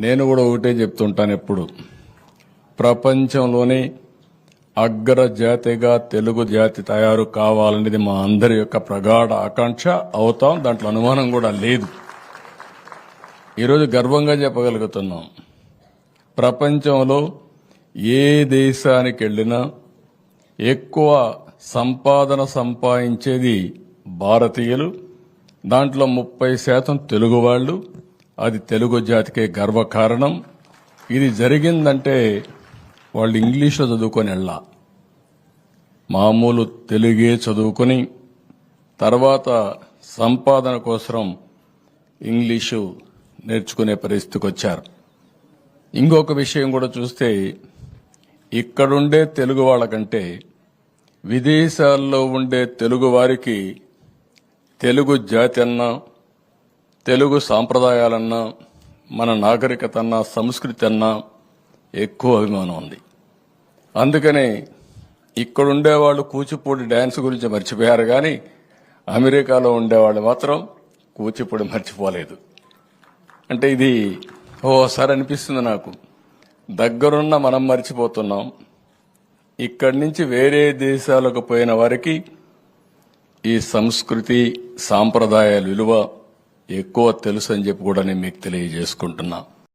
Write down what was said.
నేను కూడా ఒకటే చెప్తుంటాను ఎప్పుడు. ప్రపంచంలోనే అగ్ర జాతిగా తెలుగు జాతి తయారు కావాలనేది మా అందరి యొక్క ప్రగాఢ ఆకాంక్ష అవుతాం దాంట్లో అనుమానం కూడా లేదు. ఈరోజు గర్వంగా చెప్పగలుగుతున్నాం. ప్రపంచంలో ఏ దేశానికి వెళ్ళినా ఎక్కువ సంపాదన సంపాదించేది భారతీయులు దాంట్లో ముప్పై శాతం తెలుగు వాళ్ళు అది తెలుగు జాతికే గర్వకారణం. ఇది జరిగిందంటే వాళ్ళు ఇంగ్లీష్లో చదువుకొని వెళ్ళా. మామూలు తెలుగే చదువుకొని తర్వాత సంపాదన కోసం ఇంగ్లీషు నేర్చుకునే పరిస్థితికి వచ్చారు ఇంకొక విషయం కూడా చూస్తే ఇక్కడుండే తెలుగు వాళ్ళకంటే విదేశాల్లో ఉండే తెలుగు వారికి తెలుగు జాతి అన్నా తెలుగు సాంప్రదాయాలన్నా మన నాగరికత అన్నా సంస్కృతి అన్నా ఎక్కువ అభిమానం ఉంది. అందుకనే ఇక్కడుండే వాళ్ళు కూచిపూడి డ్యాన్స్ గురించి మర్చిపోయారు కానీ అమెరికాలో ఉండేవాళ్ళు మాత్రం కూచిపూడి మర్చిపోలేదు. అంటే ఇది ఓసారి అనిపిస్తుంది నాకు. దగ్గరున్న మనం మర్చిపోతున్నాం. ఇక్కడి నుంచి వేరే దేశాలకు పోయిన వారికి ఈ సంస్కృతి సాంప్రదాయాల విలువ ఎక్కువ తెలుసు అని చెప్పి కూడా నేను మీకు తెలియజేసుకుంటున్నా.